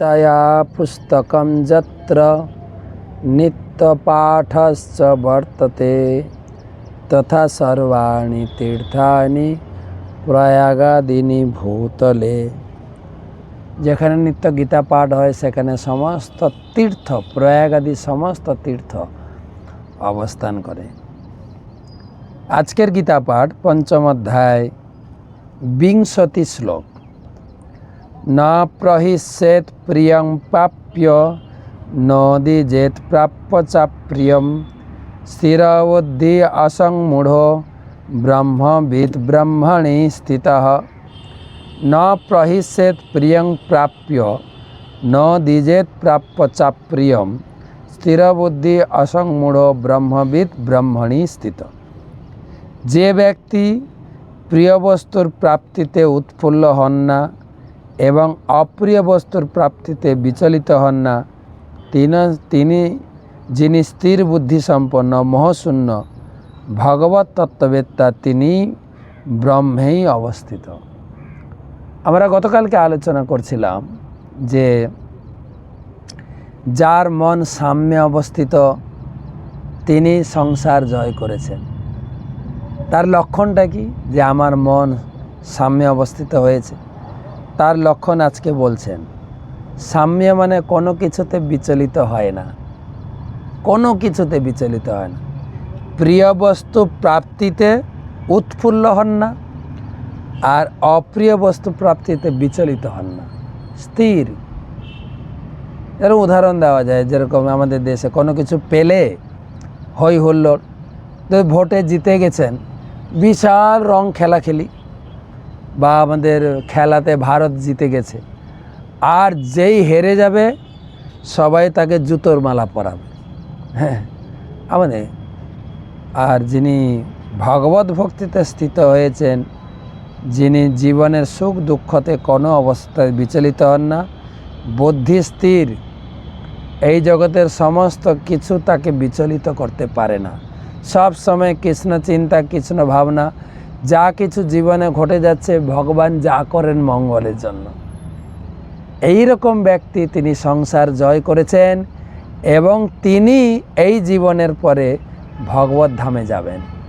गीतया पुस्तकं यत्र नित्यपाठश्च वर्तते तथा सर्वाणि तीर्थानि প্রয়াগাদিনী ভূতলে যেখানে নিত্য গীতা পাঠ হয় সেখানে সমস্ত তীর্থ প্রয়াগাদি সমস্ত তীর্থ অবস্থান করে আজকের গীতা পাঠ পঞ্চম অধ্যায় বিংশতি শ্লোক না প্রহিষ্যেত প্রিয়ং প্রাপ্য নদীজেত প্রাপ্য চা প্রিয়ম। স্থিরবুদ্ধি অসংমূঢ় ব্রহ্মবিদ ব্রহ্মণি স্থিত। ন প্রহিষ্যেত প্রিয়ং প্রাপ্য ন দ্বিজেত প্রাপ্য চা প্রিয়ম। স্থিরবুদ্ধি অসংমূঢ় ব্রহ্মবিদ ব্রহ্মণি স্থিত। যে ব্যক্তি প্রিয় বস্তুর প্রাপ্তিতে উৎফুল্ল হন না এবং অপ্রিয় বস্তুর প্রাপ্তিতে বিচলিত হন না। তিনি যিনি স্থির বুদ্ধি সম্পন্ন মহশূন্য, ভগবত তত্ত্ববেত্তা, তিনি ব্রহ্মেই অবস্থিত। আমরা গতকালকে আলোচনা করছিলাম যে যার মন সাম্যে অবস্থিত, তিনি সংসার জয় করেছেন। তার লক্ষণটা কি? যে আমার মন সাম্যে অবস্থিত হয়েছে। তার লক্ষণ আজকে বলছেন, সাম্য মানে কোনো কিছুতে বিচলিত হয় না। কোনো কিছুতে বিচলিত হয় না। প্রিয় বস্তু প্রাপ্তিতে উৎফুল্ল হন না আর অপ্রিয় বস্তু প্রাপ্তিতে বিচলিত হন না। স্থির। এর উদাহরণ দেওয়া যায়, যেরকম আমাদের দেশে কোনো কিছু পেলে হই হুল্লোড় ভোটে জিতে গেছেন, বিশাল রং খেলাখেলি। বা আমাদের খেলাতে ভারত জিতে গেছে। আর যেই হেরে যাবে, সবাই তাকে জুতোর মালা পরাবে। হ্যাঁ আমাদের। আর যিনি ভগবত ভক্তিতে স্থিত হয়েছেন, যিনি জীবনের সুখ দুঃখতে কোনো অবস্থায় বিচলিত হন না, বুদ্ধি স্থির, এই জগতের সমস্ত কিছু তাকে বিচলিত করতে পারে না। সব সময় কৃষ্ণ চিন্তা, কৃষ্ণ ভাবনা যা কিছু জীবনে ঘটে যাচ্ছে, ভগবান যা করেন মঙ্গলের জন্য। এই রকম ব্যক্তি তিনি সংসার জয় করেছেন এবং তিনি এই জীবনের পরে ভগবত ধামে যাবেন।